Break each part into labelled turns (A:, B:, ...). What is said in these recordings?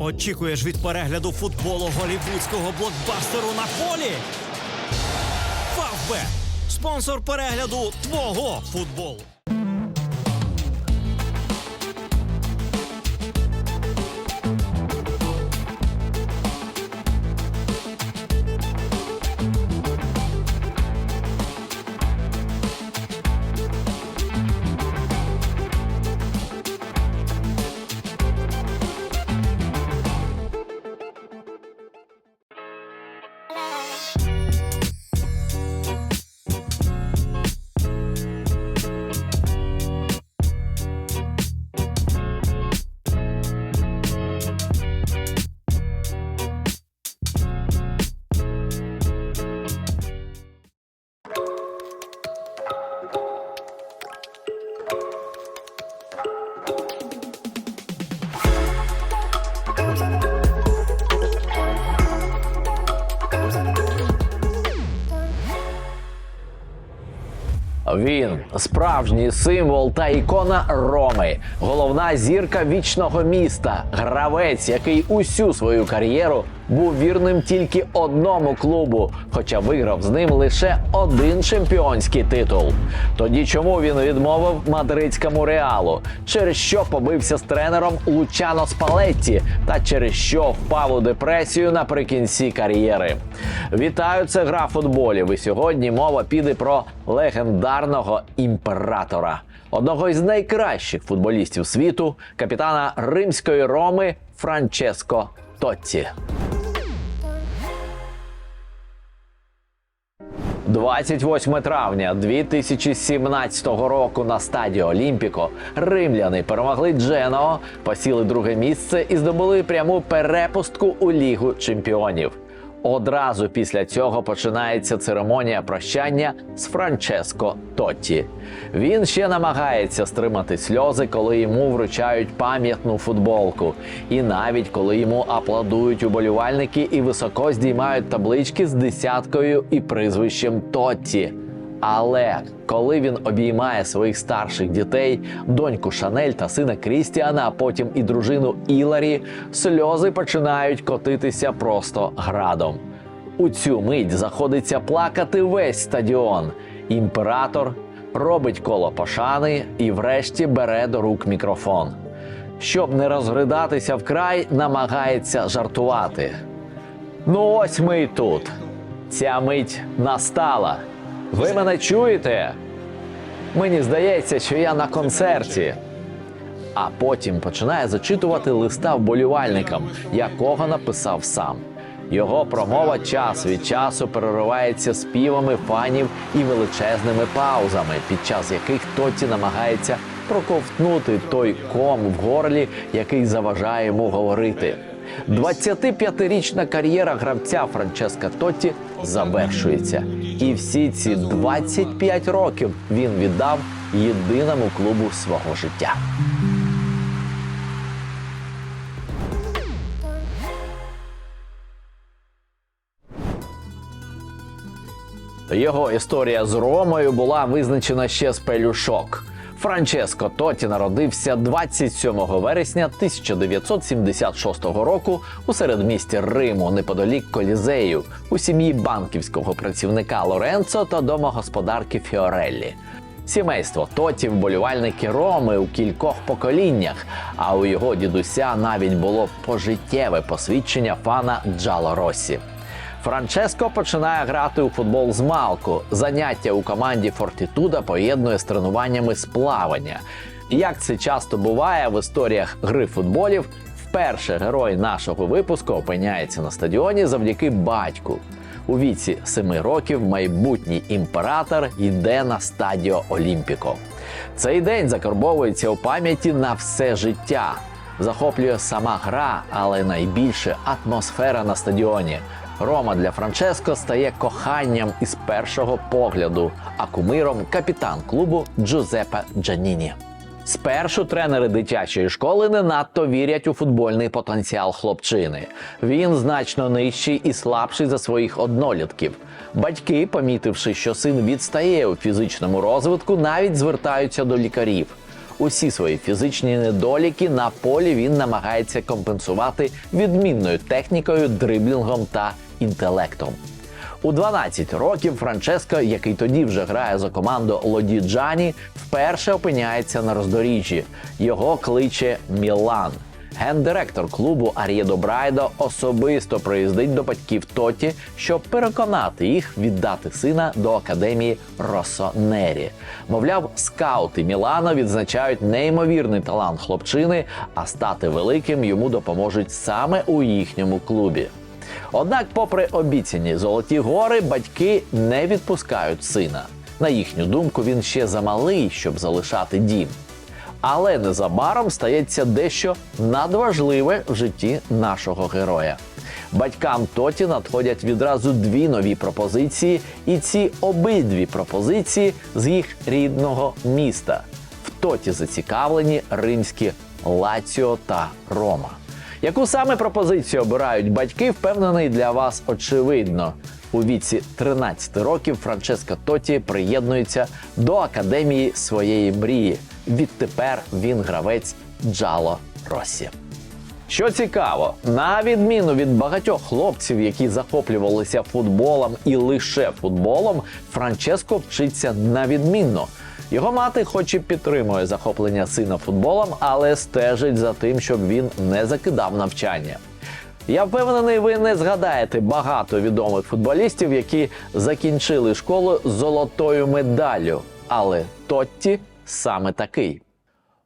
A: Очікуєш від перегляду футболу голівудського блокбастеру на полі? Фавбет спонсор перегляду твого футболу.
B: Він справжній символ та ікона Роми, головна зірка вічного міста, гравець, який усю свою кар'єру був вірним тільки одному клубу, хоча виграв з ним лише один чемпіонський титул. Тоді чому він відмовив мадридському реалу, через що побився з тренером Лучано Спалетті та через що впав у депресію наприкінці кар'єри. Вітаю, це гра футболів. І сьогодні мова піде про легендарного імператора, одного із найкращих футболістів світу, капітана римської Роми Франческо Тотті. 28 травня 2017 року на стадіо Олімпіко римляни перемогли Дженого, посіли друге місце і здобули пряму перепустку у Лігу чемпіонів. Одразу після цього починається церемонія прощання з Франческо Тотті. Він ще намагається стримати сльози, коли йому вручають пам'ятну футболку, і навіть коли йому аплодують уболівальники і високо здіймають таблички з десяткою і прізвищем Тотті. Але коли він обіймає своїх старших дітей, доньку Шанель та сина Крістіана, а потім і дружину Іларі, сльози починають котитися просто градом. У цю мить заходиться плакати весь стадіон. Імператор робить коло пошани і, врешті, бере до рук мікрофон. Щоб не розгридатися вкрай, намагається жартувати. Ну, ось ми і тут. Ця мить настала. Ви мене чуєте? Мені здається, що я на концерті. А потім починає зачитувати листа вболівальникам, якого написав сам. Його промова час від часу переривається співами фанів і величезними паузами, під час яких Тоті намагається проковтнути той ком в горлі, який заважає йому говорити. 25-річна кар'єра гравця Франческа Тотті завершується, і всі ці 25 років він віддав єдиному клубу свого життя. Його історія з Ромою була визначена ще з пелюшок. Франческо Тоті народився 27 вересня 1976 року у середмісті Риму, неподалік Колізею, у сім'ї банківського працівника Лоренцо та домогосподарки Фіореллі. Сімейство Тоті вболівальники Роми у кількох поколіннях, а у його дідуся навіть було пожиттєве посвідчення фана Джало Росі. Франческо починає грати у футбол з малку. Заняття у команді Фортітуда поєднує з тренуваннями з плавання. Як це часто буває в історіях гри футболів, вперше герой нашого випуску опиняється на стадіоні завдяки батьку. У віці семи років майбутній імператор йде на стадіо Олімпіко. Цей день закарбовується у пам'яті на все життя. Захоплює сама гра, але найбільше атмосфера на стадіоні. Рома для Франческо стає коханням із першого погляду, а кумиром капітан клубу Джузеппе Джаніні. Спершу тренери дитячої школи не надто вірять у футбольний потенціал хлопчини. Він значно нижчий і слабший за своїх однолітків. Батьки, помітивши, що син відстає у фізичному розвитку, навіть звертаються до лікарів. Усі свої фізичні недоліки на полі він намагається компенсувати відмінною технікою, дриблінгом та інтелектом. У 12 років Франческо, який тоді вже грає за команду Лоді Джані, вперше опиняється на роздоріжжі. Його кличе Мілан. Гендиректор клубу Ар'єдо Брайдо особисто приїздить до батьків Тоті, щоб переконати їх віддати сина до академії Росонері. Мовляв, скаути Мілана відзначають неймовірний талант хлопчини, а стати великим йому допоможуть саме у їхньому клубі. Однак, попри обіцяні золоті гори, батьки не відпускають сина. На їхню думку, він ще замалий, щоб залишати дім. Але незабаром стається дещо надважливе в житті нашого героя. Батькам Тоті надходять відразу дві нові пропозиції, і ці обидві пропозиції з їх рідного міста. В Тоті зацікавлені римські Лаціо та Рома. Яку саме пропозицію обирають батьки, впевнений для вас очевидно. У віці 13 років Франческо Тоті приєднується до академії своєї мрії. Відтепер він гравець Джало Росі. Що цікаво, на відміну від багатьох хлопців, які захоплювалися футболом і лише футболом, Франческо вчиться на відмінно. Його мати, хоч і підтримує захоплення сина футболом, але стежить за тим, щоб він не закидав навчання. Я впевнений, ви не згадаєте багато відомих футболістів, які закінчили школу золотою медаллю. Але Тотті саме такий.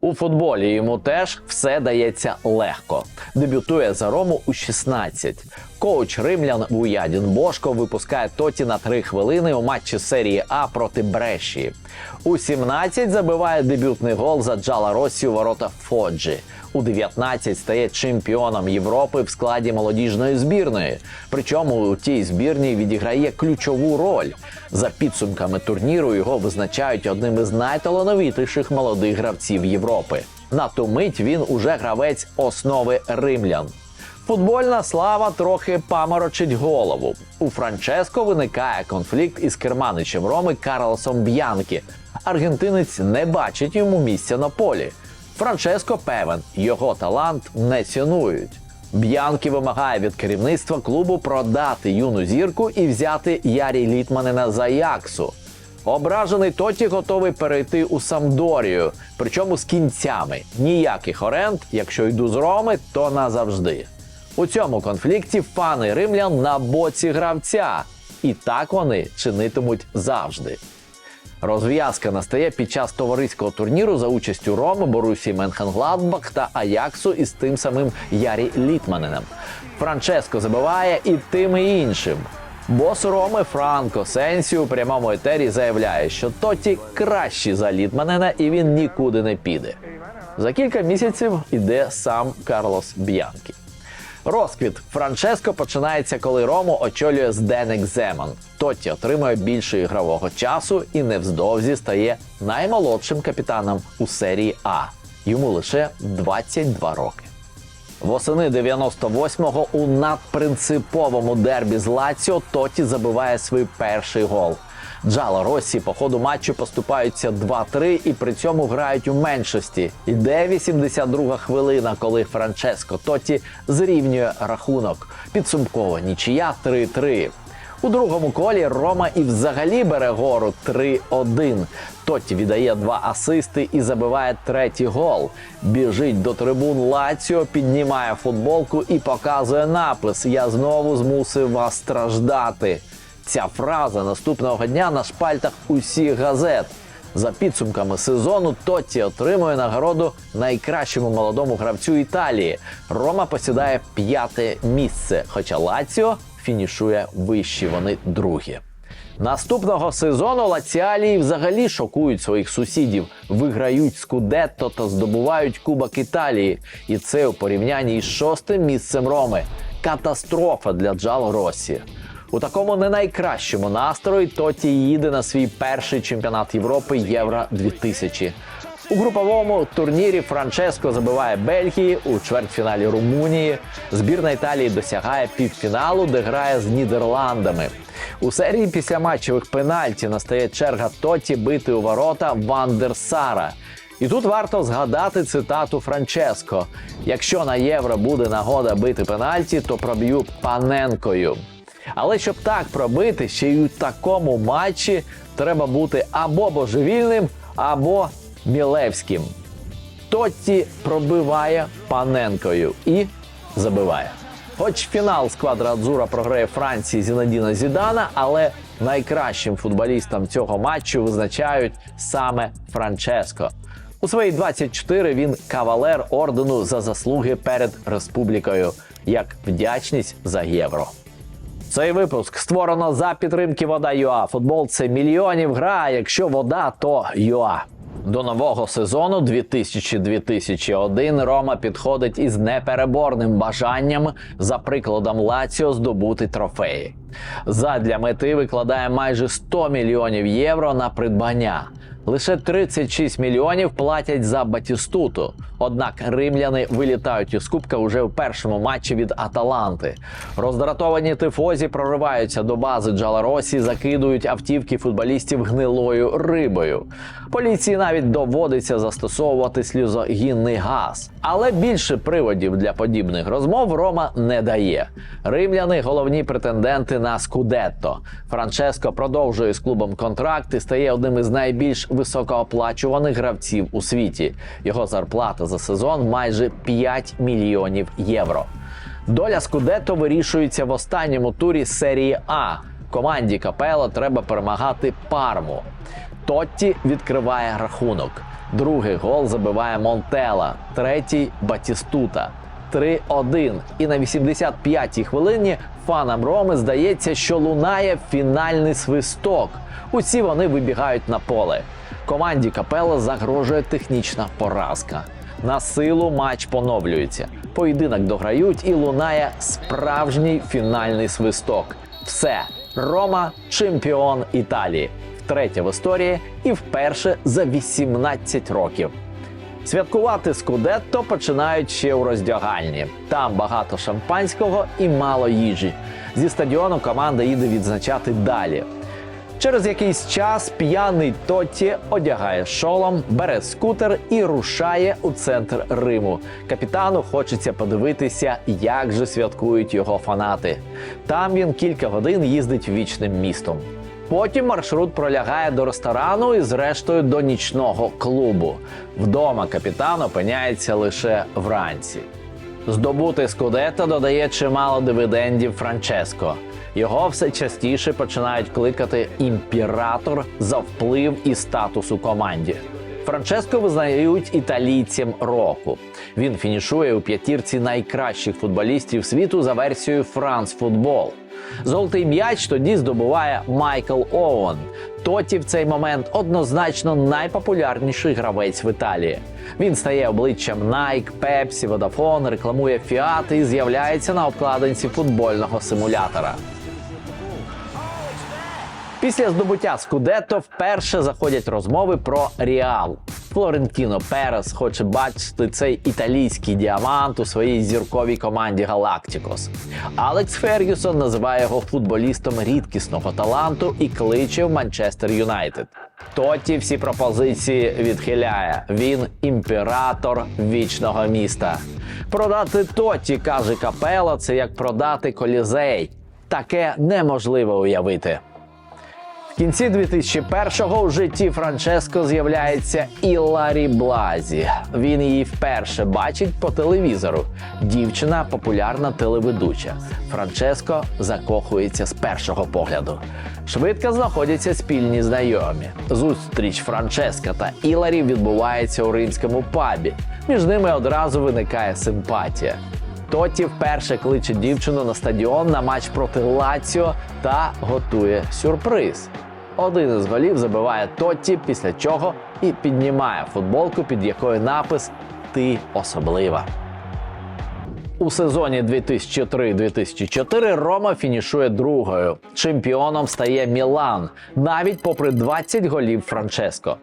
B: У футболі йому теж все дається легко. Дебютує за Рому у 16. Коуч римлян Буядін Бошко випускає Тоті на 3 хвилини у матчі серії А проти Бреші. У 17 забиває дебютний гол за Джала Росі у ворота Фоджі. У 19 стає чемпіоном Європи в складі молодіжної збірної. Причому у тій збірній відіграє ключову роль. За підсумками турніру його визначають одним із найталановитіших молодих гравців Європи. На ту мить він уже гравець основи римлян. Футбольна слава трохи паморочить голову. У Франческо виникає конфлікт із керманичем Роми Карлосом Б'янкі. Аргентинець не бачить йому місця на полі. Франческо певен, його талант не цінують. Б'янкі вимагає від керівництва клубу продати юну зірку і взяти Ярі Літманена за Яксу. Ображений Тоті готовий перейти у Самдорію, причому з кінцями. Ніяких оренд, якщо йду з Роми, то назавжди. У цьому конфлікті фани римлян на боці гравця, і так вони чинитимуть завжди. Розв'язка настає під час товариського турніру за участю Роми, Борусі Менхенгладбах та Аяксу із тим самим Ярі Літманеном. Франческо забиває і тим і іншим. Бос Роми Франко Сенсі у прямому етері заявляє, що Тоті кращий за Літманена і він нікуди не піде. За кілька місяців іде сам Карлос Б'янкі. Розквіт Франческо починається, коли Рому очолює Зденек Земан. Тотті отримує більше ігрового часу і невздовзі стає наймолодшим капітаном у серії А. Йому лише 22 роки. Восени 98-го у надпринциповому дербі з Лаціо Тоті забиває свій перший гол. Джало Росі по ходу матчу поступаються 2-3 і при цьому грають у меншості. Іде 82-га хвилина, коли Франческо Тоті зрівнює рахунок. Підсумково нічия 3-3. У другому колі Рома і взагалі бере гору 3-1. Тотті віддає два асисти і забиває третій гол. Біжить до трибун Лаціо, піднімає футболку і показує напис: Я знову змусив вас страждати. Ця фраза наступного дня на шпальтах усіх газет. За підсумками сезону Тотті отримує нагороду найкращому молодому гравцю Італії. Рома посідає п'яте місце, хоча Лаціо фінішує вищі. Вони другі. Наступного сезону лаціалії взагалі шокують своїх сусідів, виграють скудетто та здобувають Кубок Італії. І це у порівнянні із шостим місцем Роми. Катастрофа для Джало Росі. У такому не найкращому настрої Тоті їде на свій перший чемпіонат Європи Євро 2000. У груповому турнірі Франческо забиває Бельгії у чвертьфіналі Румунії. Збірна Італії досягає півфіналу, де грає з Нідерландами. У серії після матчевих пенальті настає черга Тоті бити у ворота Вандерсара. І тут варто згадати цитату Франческо: якщо на євро буде нагода бити пенальті, то проб'ю паненкою. Але щоб так пробити, ще й у такому матчі треба бути або божевільним, або мілевським. Тотті пробиває паненкою і забиває. Хоч фінал з квадрадзура програє Франції Зінедіна Зідана, але найкращим футболістом цього матчу визначають саме Франческо. У свої 24 він кавалер ордену за заслуги перед республікою як вдячність за євро. Цей випуск створено за підтримки Вода ЮА. Футбол це мільйонів гра. а Якщо вода, то ЮА. До нового сезону 2000-2001 Рома підходить із непереборним бажанням за прикладом Лаціо здобути трофеї. Задля мети викладає майже 100 мільйонів євро на придбання. Лише 36 мільйонів платять за Батістуту. Однак римляни вилітають із кубка уже в першому матчі від Аталанти. Роздратовані тифозі прориваються до бази Джаларосі, закидують автівки футболістів гнилою рибою. Поліції навіть доводиться застосовувати сльозогінний газ. Але більше приводів для подібних розмов Рома не дає. Римляни головні претенденти на Скудетто. Франческо продовжує з клубом контракт і стає одним із найбільш високооплачуваних гравців у світі. Його зарплата за сезон майже 5 мільйонів євро. Доля Скудетто вирішується в останньому турі серії А. Команді Капело треба перемагати парму. Тотті відкриває рахунок. Другий гол забиває Монтела, третій Батістута. 3-1. І на 85-й хвилині фанам Роми здається, що лунає фінальний свисток. Усі вони вибігають на поле. Команді Капела загрожує технічна поразка. На силу матч поновлюється. Поєдинок дограють і лунає справжній фінальний свисток. Все, Рома чемпіон Італії. Втретє в історії і вперше за 18 років. Святкувати Скудетто починають ще у роздягальні. Там багато шампанського і мало їжі. Зі стадіону команда їде відзначати далі. Через якийсь час п'яний Тотті одягає шолом, бере скутер і рушає у центр Риму. Капітану хочеться подивитися, як же святкують його фанати. Там він кілька годин їздить вічним містом. Потім маршрут пролягає до ресторану і, зрештою, до нічного клубу. Вдома капітан опиняється лише вранці. Здобути Скудетто додає чимало дивідендів Франческо. Його все частіше починають кликати імператор за вплив і статус у команді. Франческо визнають італійцем року. Він фінішує у п'ятірці найкращих футболістів світу за версією France Football. Золотий м'яч тоді здобуває Майкл Оуен. Тоті в цей момент однозначно найпопулярніший гравець в Італії. Він стає обличчям Nike, Pepsi, Vodafone, рекламує Fiat і з'являється на обкладинці футбольного симулятора. Після здобуття Скудетто вперше заходять розмови про Ріал. Флорентіно Перес хоче бачити цей італійський діамант у своїй зірковій команді Галактикос. Алекс Фергюсон називає його футболістом рідкісного таланту і кличе в Манчестер Юнайтед. Тоті всі пропозиції відхиляє. Він імператор вічного міста. Продати Тоті, каже Капело, це як продати колізей. Таке неможливо уявити. В кінці 2001-го у житті Франческо з'являється і Ларі Блазі. Він її вперше бачить по телевізору. Дівчина популярна телеведуча. Франческо закохується з першого погляду. Швидко знаходяться спільні знайомі. Зустріч Франческа та Іларі відбувається у римському пабі. Між ними одразу виникає симпатія. Тоті вперше кличе дівчину на стадіон на матч проти Лаціо та готує сюрприз. Один із голів забиває Тотті, після чого і піднімає футболку, під якою напис Ти особлива. У сезоні 2003-2004 Рома фінішує другою. Чемпіоном стає Мілан, навіть попри 20 голів Франческо.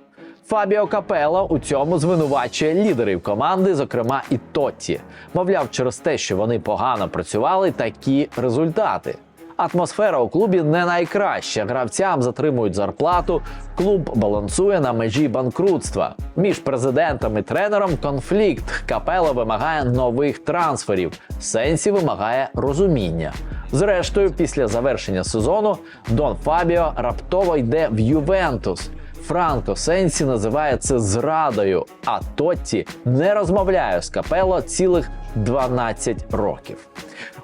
B: Фабіо Капелло у цьому звинувачує лідерів команди, зокрема і Тотті. Мовляв, через те, що вони погано працювали, такі результати. Атмосфера у клубі не найкраща. Гравцям затримують зарплату. Клуб балансує на межі банкрутства. Між президентом і тренером конфлікт. Капело вимагає нових трансферів. Сенсі вимагає розуміння. Зрештою, після завершення сезону Дон Фабіо раптово йде в Ювентус. Франко Сенсі називає це зрадою, а Тотті не розмовляє з Капело цілих 12 років.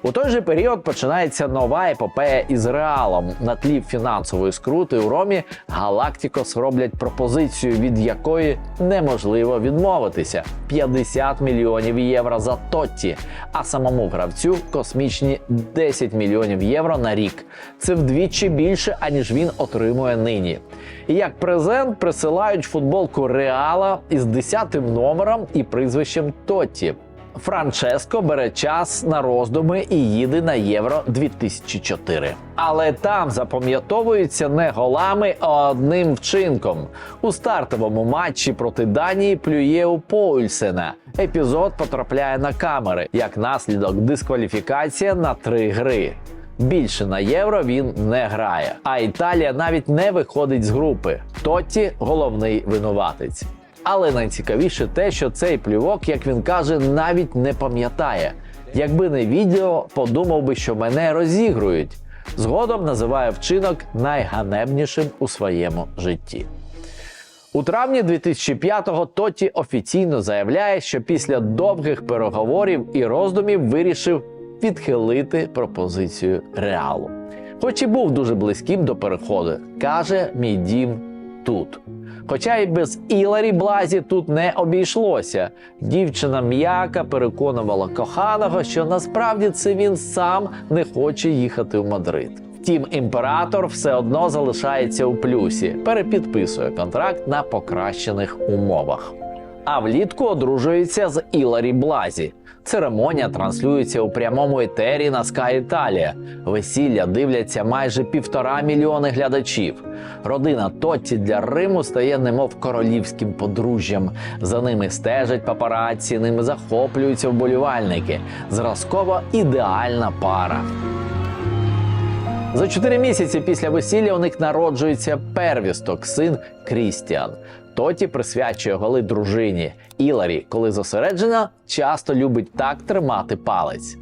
B: У той же період починається нова епопея із реалом. На тлі фінансової скрути у Ромі Галактикос роблять пропозицію, від якої неможливо відмовитися: 50 мільйонів євро за Тотті, а самому гравцю космічні 10 мільйонів євро на рік. Це вдвічі більше, аніж він отримує нині. І як презент присилають футболку Реала із 10 номером і прізвищем Тотті. Франческо бере час на роздуми і їде на євро 2004. Але там запам'ятовується не голами, а одним вчинком. У стартовому матчі проти Данії плює у Поульсена. Епізод потрапляє на камери як наслідок дискваліфікація на три гри. Більше на євро він не грає. А Італія навіть не виходить з групи. Тотті головний винуватець. Але найцікавіше те, що цей плювок, як він каже, навіть не пам'ятає. Якби не відео, подумав би, що мене розігрують. Згодом називає вчинок найганебнішим у своєму житті. У травні 2005-го Тоті офіційно заявляє, що після довгих переговорів і роздумів вирішив відхилити пропозицію реалу. Хоч і був дуже близьким до переходу, каже мій дім тут. Хоча й без Іларі Блазі тут не обійшлося. Дівчина м'яка переконувала коханого, що насправді це він сам не хоче їхати в Мадрид. Втім, імператор все одно залишається у плюсі, перепідписує контракт на покращених умовах. А влітку одружується з Іларі Блазі. Церемонія транслюється у прямому етері на Sky Italia. Весілля дивляться майже півтора мільйони глядачів. Родина Тотті для Риму стає немов королівським подружжям. За ними стежать папараці, ними захоплюються вболівальники. Зразково ідеальна пара. За чотири місяці після весілля у них народжується первісток, син Крістіан. Тоті присвячує голи дружині. Іларі, коли зосереджена, часто любить так тримати палець.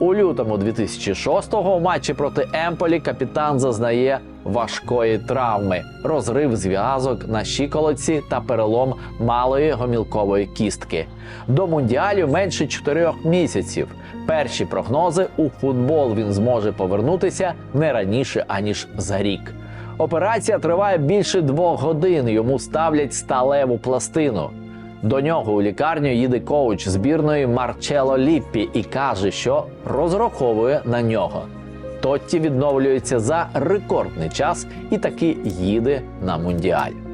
B: У лютому 2006-го у матчі проти Емполі капітан зазнає важкої травми, розрив зв'язок на щиколотці та перелом малої гомілкової кістки. До мундіалю менше чотирьох місяців. Перші прогнози у футбол він зможе повернутися не раніше аніж за рік. Операція триває більше двох годин. Йому ставлять сталеву пластину. До нього у лікарню їде коуч збірної Марчело Ліппі і каже, що розраховує на нього. Тотті відновлюється за рекордний час і таки їде на мундіаль.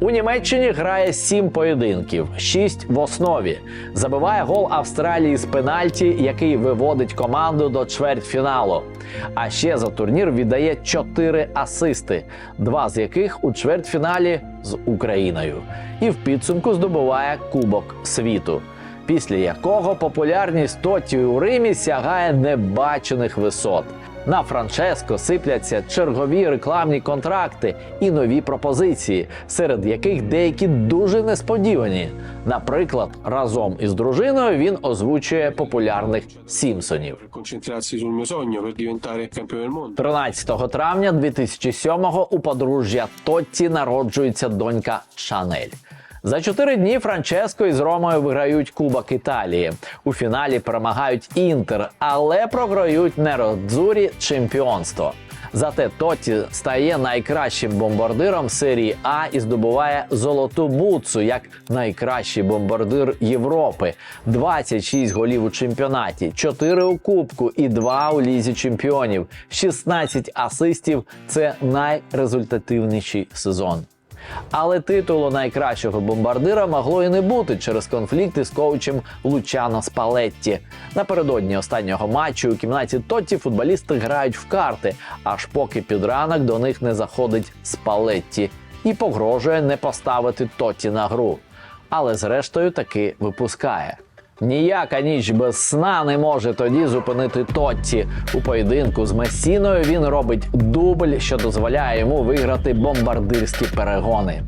B: У Німеччині грає сім поєдинків, шість в основі. Забиває гол Австралії з пенальті, який виводить команду до чвертьфіналу. А ще за турнір віддає чотири асисти, два з яких у чвертьфіналі з Україною. І в підсумку здобуває Кубок світу. Після якого популярність Тоті у Римі сягає небачених висот. На Франческо сипляться чергові рекламні контракти і нові пропозиції, серед яких деякі дуже несподівані. Наприклад, разом із дружиною він озвучує популярних Сімпсонів.
C: per concentrarsi sul mio sogno per diventare campione del mondo.
B: 13 травня 2007-го у подружжя Тотті народжується донька Шанель. За чотири дні Франческо із Ромою виграють Кубок Італії. У фіналі перемагають Інтер, але програють Неродзурі чемпіонство. Зате Тотті стає найкращим бомбардиром серії А і здобуває золоту бутсу як найкращий бомбардир Європи. 26 голів у чемпіонаті, 4 у кубку і 2 у лізі чемпіонів. 16 асистів це найрезультативніший сезон. Але титулу найкращого бомбардира могло і не бути через конфлікти з коучем Лучано Спалетті. Напередодні останнього матчу у кімнаті Тотті футболісти грають в карти, аж поки під ранок до них не заходить Спалетті і погрожує не поставити Тотті на гру. Але зрештою таки випускає. Ніяка ніч без сна не може тоді зупинити Тотті. У поєдинку з Месіною він робить дубль, що дозволяє йому виграти бомбардирські перегони.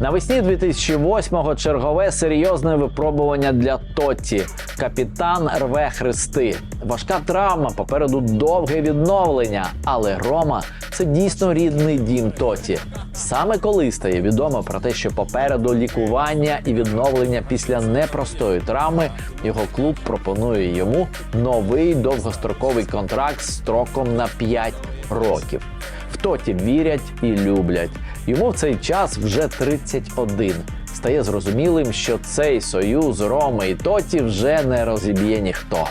B: Навесні 2008-го чергове серйозне випробування для Тотті. Капітан рве хрести. Важка травма, попереду довге відновлення. Але Рома це дійсно рідний дім Тотті. Саме коли стає відомо про те, що попереду лікування і відновлення після непростої травми, його клуб пропонує йому новий довгостроковий контракт з строком на 5 років. В Тоті вірять і люблять. Йому в цей час вже 31. Стає зрозумілим, що цей союз Роми і Тоті вже не розіб'є ніхто.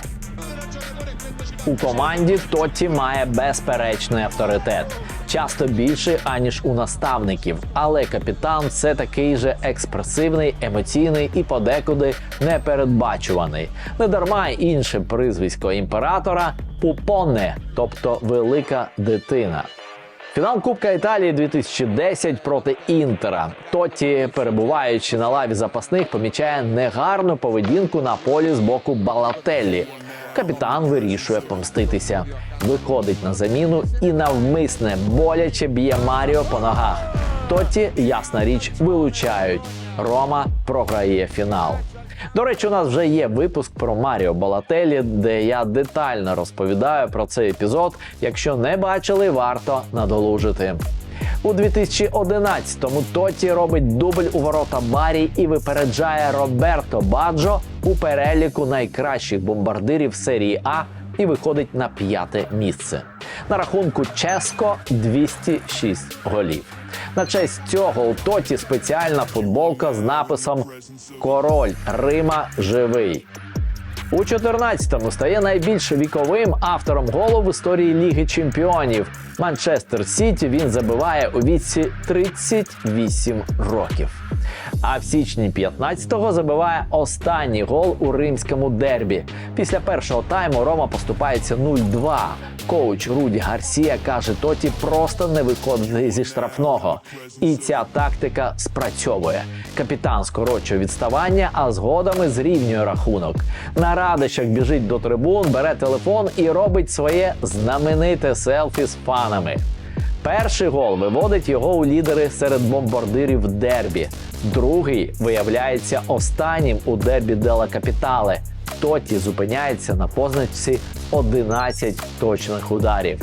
B: У команді Тоті має безперечний авторитет, часто більший аніж у наставників. Але капітан це такий же експресивний, емоційний і подекуди непередбачуваний. Недарма інше прізвисько імператора Пупоне, тобто велика дитина. Фінал Кубка Італії 2010 проти Інтера. Тоті, перебуваючи на лаві запасних, помічає негарну поведінку на полі з боку Балателлі. Капітан вирішує помститися, виходить на заміну і навмисне боляче б'є Маріо по ногах. Тоті, ясна річ, вилучають. Рома програє фінал. До речі, у нас вже є випуск про Маріо Балателі, де я детально розповідаю про цей епізод. Якщо не бачили, варто надолужити. У 2011-му Тоті робить дубль у ворота Барі і випереджає Роберто Баджо у переліку найкращих бомбардирів серії А і виходить на п'яте місце. На рахунку Ческо 206 голів. На честь цього у Тоті спеціальна футболка з написом Король Рима живий. У 14-му стає найбільш віковим автором голу в історії Ліги Чемпіонів. Манчестер Сіті він забиває у віці 38 років. А в січні 15-го забиває останній гол у римському дербі. Після першого тайму Рома поступається 0-2. Коуч Руді Гарсія каже, Тоті просто не виходити зі штрафного. І ця тактика спрацьовує. Капітан скорочує відставання, а згодом зрівнює рахунок. На радощах біжить до трибун, бере телефон і робить своє знамените селфі з фанами. Перший гол виводить його у лідери серед бомбардирів дербі. Другий виявляється останнім у дербі Дела Капітале. Тоті зупиняється на позначці 11 точних ударів.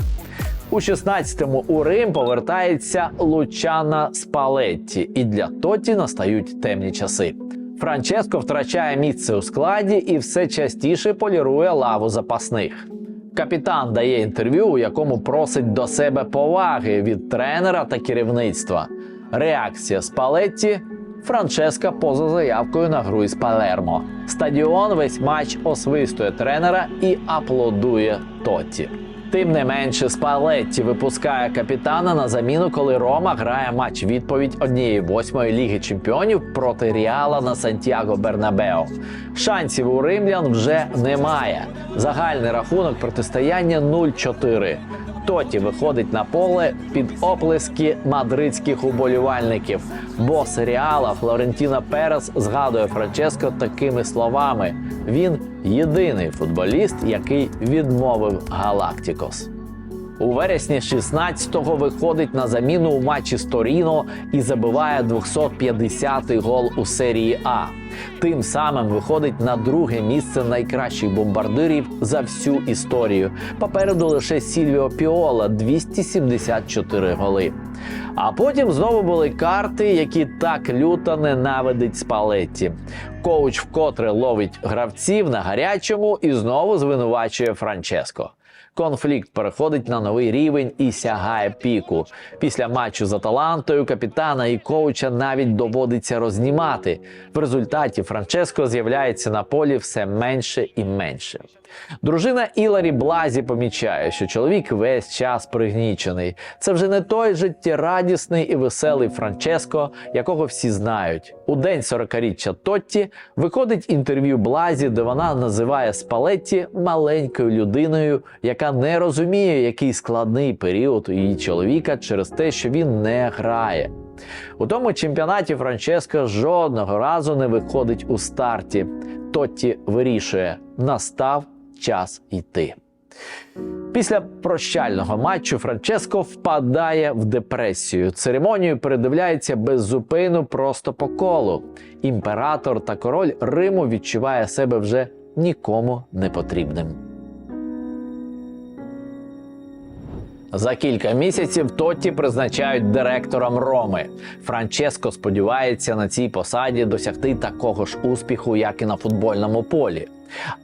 B: У 16-му у Рим повертається Лучана Спалетті, і для Тоті настають темні часи. Франческо втрачає місце у складі і все частіше полірує лаву запасних. Капітан дає інтерв'ю, у якому просить до себе поваги від тренера та керівництва. Реакція Спалетті Франческа поза заявкою на гру із Палермо. Стадіон весь матч освистує тренера і аплодує Тотті. Тим не менше, Спалетті випускає капітана на заміну, коли Рома грає матч відповідь однієї восьмої ліги чемпіонів проти Ріала на Сантьяго Бернабео. Шансів у римлян вже немає. Загальний рахунок протистояння 0-4. Тоті виходить на поле під оплески мадридських уболівальників. Бос Реала Флорентіна Перес згадує Франческо такими словами: він єдиний футболіст, який відмовив Галактикос. У вересні 16-го виходить на заміну у матчі з Торіно і забиває 250-й гол у серії А. Тим самим виходить на друге місце найкращих бомбардирів за всю історію. Попереду лише Сільвіо Піола 274 голи. А потім знову були карти, які так люто ненавидить Спалетті. Коуч вкотре ловить гравців на гарячому і знову звинувачує Франческо. Конфлікт переходить на новий рівень і сягає піку. Після матчу за талантою капітана і коуча навіть доводиться рознімати. В результаті Франческо з'являється на полі все менше і менше. Дружина Іларі Блазі помічає, що чоловік весь час пригнічений. Це вже не той життєрадісний і веселий Франческо, якого всі знають. У день 40-річчя Тотті виходить інтерв'ю Блазі, де вона називає Спалетті маленькою людиною, яка не розуміє, який складний період у її чоловіка через те, що він не грає. У тому чемпіонаті Франческо жодного разу не виходить у старті. Тотті вирішує: настав час йти. Після прощального матчу Франческо впадає в депресію. Церемонію передивляється без зупину просто по колу. Імператор та король Риму відчуває себе вже нікому не потрібним. За кілька місяців Тотті призначають директором Роми. Франческо сподівається на цій посаді досягти такого ж успіху, як і на футбольному полі.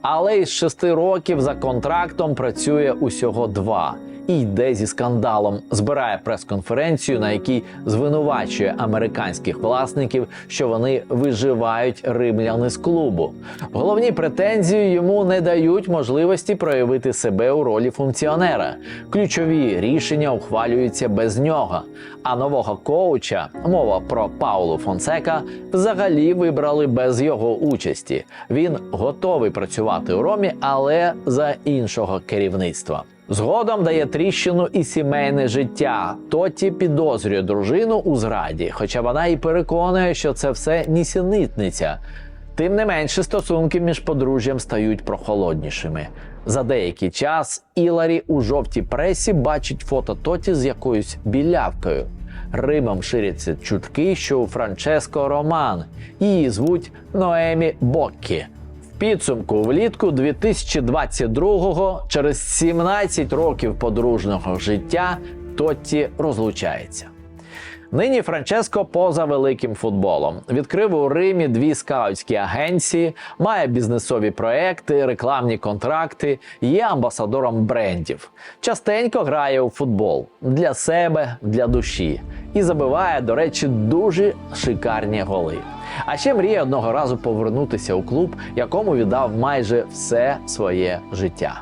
B: Але із шести років за контрактом працює усього два і йде зі скандалом. Збирає прес-конференцію, на якій звинувачує американських власників, що вони виживають римляни з клубу. Головні претензії йому не дають можливості проявити себе у ролі функціонера. Ключові рішення ухвалюються без нього. А нового коуча, мова про Паулу Фонсека, взагалі вибрали без його участі. Він готовий працювати у Ромі, але за іншого керівництва. Згодом дає тріщину і сімейне життя. Тоті підозрює дружину у зраді, хоча вона і переконує, що це все нісенітниця. Тим не менше, стосунки між подружжям стають прохолоднішими. За деякий час Іларі у жовтій пресі бачить фото Тоті з якоюсь білявкою. Римом ширяться чутки, що у Франческо Роман. Її звуть Ноемі Боккі. Підсумку влітку 2022-го, через 17 років подружнього життя, Тотті розлучається. Нині Франческо поза великим футболом. Відкрив у Римі дві скаутські агенції, має бізнесові проекти, рекламні контракти, є амбасадором брендів. Частенько грає у футбол для себе, для душі і забиває, до речі, дуже шикарні голи. А ще мріє одного разу повернутися у клуб, якому віддав майже все своє життя.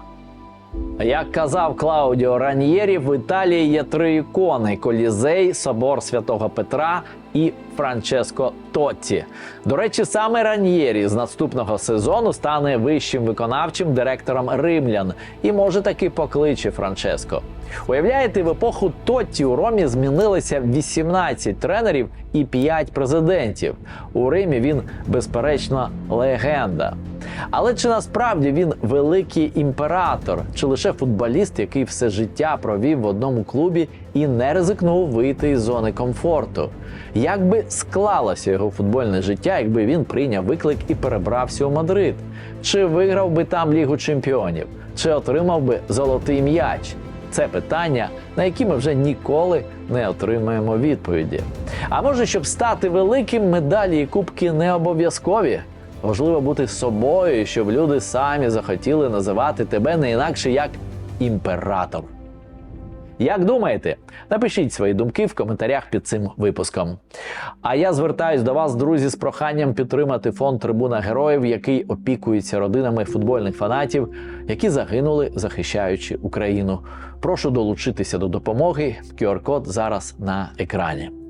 B: Як казав Клаудіо Раньєрі, в Італії є три ікони: Колізей, Собор Святого Петра і Франческо Тотті. До речі, саме Раньєрі з наступного сезону стане вищим виконавчим директором римлян і може таки покличе Франческо. Уявляєте, в епоху Тотті у Ромі змінилося 18 тренерів і 5 президентів. У Римі він, безперечно, легенда. Але чи насправді він великий імператор, чи лише футболіст, який все життя провів в одному клубі і не ризикнув вийти із зони комфорту? Як би склалося його футбольне життя, якби він прийняв виклик і перебрався у Мадрид? Чи виграв би там Лігу чемпіонів? Чи отримав би золотий м'яч? Це питання, на які ми вже ніколи не отримаємо відповіді. А може, щоб стати великим, медалі і кубки не обов'язкові? Важливо бути собою, щоб люди самі захотіли називати тебе не інакше як імператор. Як думаєте? Напишіть свої думки в коментарях під цим випуском. А я звертаюсь до вас, друзі, з проханням підтримати фонд Трибуна Героїв, який опікується родинами футбольних фанатів, які загинули, захищаючи Україну. Прошу долучитися до допомоги. QR-код зараз на екрані.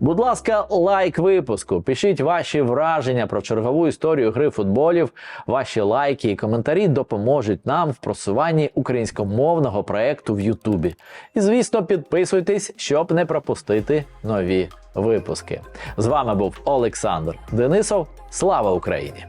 B: Будь ласка, лайк випуску. Пишіть ваші враження про чергову історію гри футболів. Ваші лайки і коментарі допоможуть нам в просуванні українськомовного проекту в Ютубі. І звісно, підписуйтесь, щоб не пропустити нові випуски. З вами був Олександр Денисов. Слава Україні!